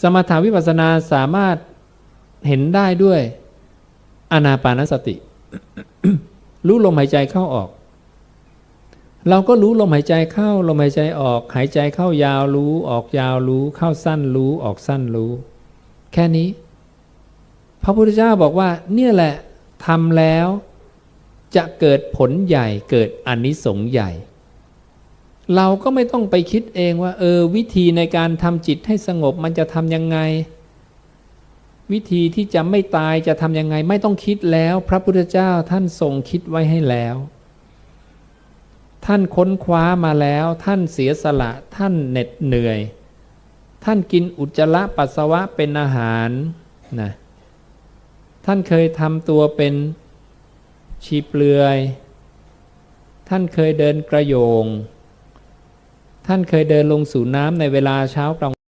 สมถาวิปัสนาสามารถเห็นได้ด้วยอนาปานสติ รู้ลมหายใจเข้าออก เราก็รู้ลมหายใจเข้าลมหายใจออก หายใจเข้ายาวรู้ออกยาวรู้ เข้าสั้นรู้ออกสั้นรู้ แค่นี้ พระพุทธเจ้าบอกว่า เนี่ยแหละทำแล้วจะเกิดผลใหญ่เกิดอนนิสงส์ใหญ่ เราก็ไม่ต้องไปคิดเองว่า เออ วิธีในการทำจิตให้สงบมันจะทำยังไง วิธีที่จะไม่ตายจะทำยังไง ไม่ต้องคิดแล้ว พระพุทธเจ้าท่านทรงคิดไว้ให้แล้ว ท่านค้นคว้ามาแล้ว ท่านเสียสละ ท่านเหน็ดเหนื่อย ท่านกินอุจจาระปัสสาวะเป็นอาหารนะท่านเคยทำตัวเป็นชีเปลือย ท่านเคยเดินกระโยง ท่านเคยเดินลงสู่น้ำในเวลาเช้ากลาง